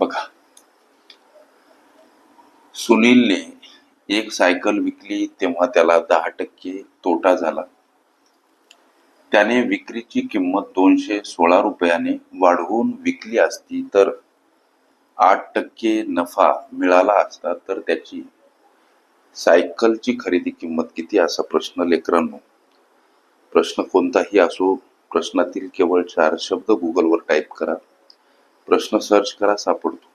बघा. सुनीलने एक सायकल विकली तेव्हा त्याला दहा टक्के तोटा झाला. त्याने विक्रीची किंमत दोनशे सोळा रुपयाने वाढवून विकली असती तर आठ टक्के नफा मिळाला असता तर त्याची सायकलची खरेदी किंमत किती? असा प्रश्न लेकरांनो. प्रश्न कोणताही असो प्रश्नातील केवळ चार शब्द गुगलवर टाईप करा. प्रश्न सर्च करा सापडतो.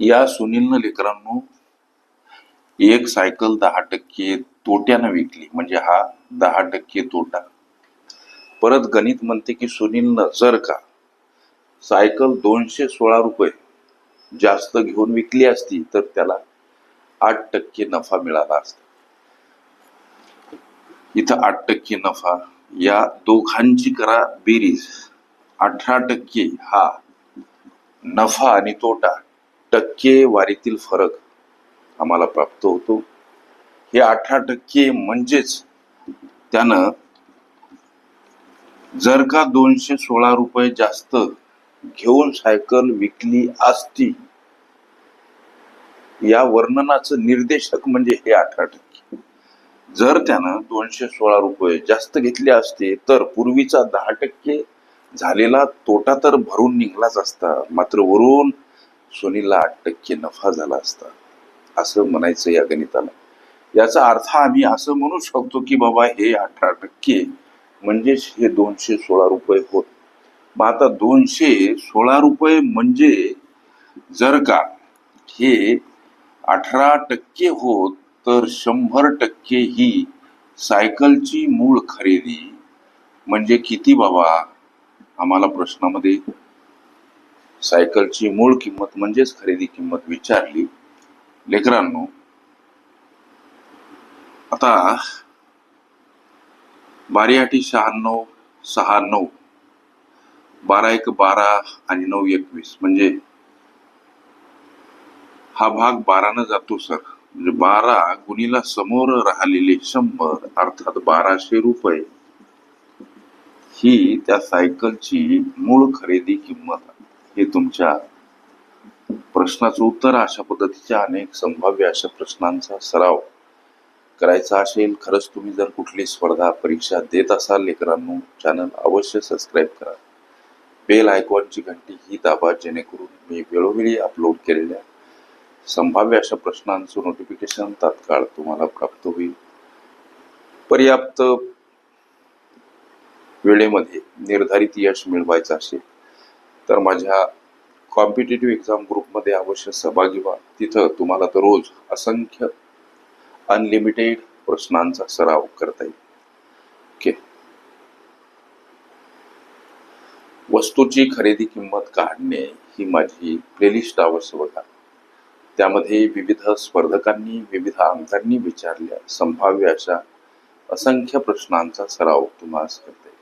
या सुनीलनं लेकरांनो एक सायकल दहा टक्के तोट्यानं विकली. म्हणजे हा दहा टक्के तोटा. परत गणित म्हणते की सुनीलनं जर का सायकल दोनशे सोळा रुपये जास्त घेऊन विकली असती तर त्याला आठ टक्के नफा मिळाला असता. इथं आठ टक्के नफा. या दोघांची करा बेरीज. अठरा टक्के हा नफा आणि तोटा टक्केवारीतील फरक आम्हाला प्राप्त होतो. हे अठरा टक्के म्हणजेच त्यानं जर का दोनशे सोळा रुपये जास्त घेऊन सायकल विकली असती या वर्णनाचं निर्देशक म्हणजे हे अठरा टक्के. जर त्यानं दोनशे सोळा रुपये जास्त घेतले असते तर पूर्वीचा दहा टक्के झालेला तोटा तर भरून निघलाच असता. मात्र वरून सुनीलला आठ टक्के नफा झाला असता. असं म्हणायचं या गणिताला. याचा अर्थ आम्ही असं म्हणू शकतो की बाबा हे अठरा टक्के म्हणजेच हे दोनशे सोळा रुपये होत. मग आता दोनशे सोळा रुपये म्हणजे जर का हे अठरा टक्के होत तर शंभर टक्के ही सायकलची मूळ खरेदी म्हणजे किती बाबा? आम्हाला प्रश्नामध्ये सायकलची मूळ किंमत म्हणजेच खरेदी किंमत विचारली. लेकरांनो आता बारी आठी शहाण्णव सहा नऊ बारा एक बारा आणि नऊ एकवीस म्हणजे हा भाग बारानं जातो सर. म्हणजे बारा गुणीला समोर राहिलेले शंभर अर्थात बाराशे रुपये. ही त्या सायकलची मूळ खरेदी किंमत हे तुमच्या प्रश्नाचं उत्तर अशा पद्धतीच्या अनेक संभाव्य अशा प्रश्नांचा सराव करायचा असेल खरंच तुम्ही जर कुठली स्पर्धा परीक्षा देत असाल लेकरांनो चॅनल अवश्य सबस्क्राईब करा. बेल आयकॉनची घंटी ही दाबा जेणेकरून मी वेळोवेळी अपलोड केलेल्या संभाव्य अशा प्रश्नांचं नोटिफिकेशन तात्काळ तुम्हाला प्राप्त होईल. पर्याप्त वेळेमध्ये निर्धारित यश मिळवायचं असेल तर माझ्या कॉम्पिटेटिव्ह एक्झाम ग्रुपमध्ये अवश्य सहभागी व्हा. तिथं तुम्हाला तर रोज असंख्य अनलिमिटेड प्रश्नांचा सराव करता येईल. ओके वस्तूची खरेदी किंमत काढणे ही माझी प्लेलिस्ट अवश्य बघा. त्यामध्ये विविध स्पर्धकांनी विविध अंकांनी विचारल्या संभाव्य अशा असंख्य प्रश्नांचा सराव तुम्हाला करते